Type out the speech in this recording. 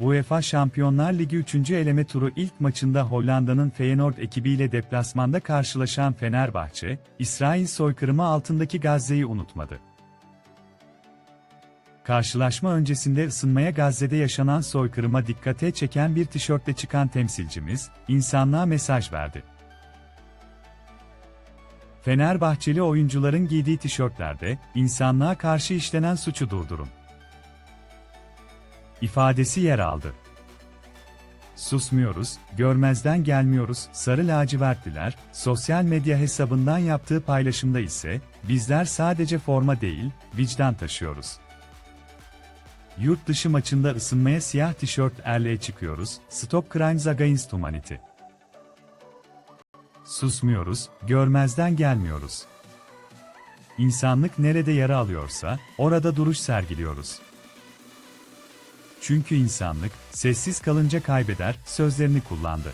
UEFA Şampiyonlar Ligi 3. eleme turu ilk maçında Hollanda'nın Feyenoord ekibiyle deplasmanda karşılaşan Fenerbahçe, İsrail soykırımı altındaki Gazze'yi unutmadı. Karşılaşma öncesinde ısınmaya Gazze'de yaşanan soykırıma dikkate çeken bir tişörtle çıkan temsilcimiz, insanlığa mesaj verdi. Fenerbahçeli oyuncuların giydiği tişörtlerde, insanlığa karşı işlenen suçu durdurun. İfadesi yer aldı. Susmuyoruz, görmezden gelmiyoruz, sarı lacivertliler, sosyal medya hesabından yaptığı paylaşımda ise, bizler sadece forma değil, vicdan taşıyoruz. Yurt dışı maçında ısınmaya siyah tişört erleğe çıkıyoruz, Stop Crimes Against Humanity. Susmuyoruz, görmezden gelmiyoruz. İnsanlık nerede yara alıyorsa, orada duruş sergiliyoruz. Çünkü insanlık, sessiz kalınca kaybeder, sözlerini kullandı.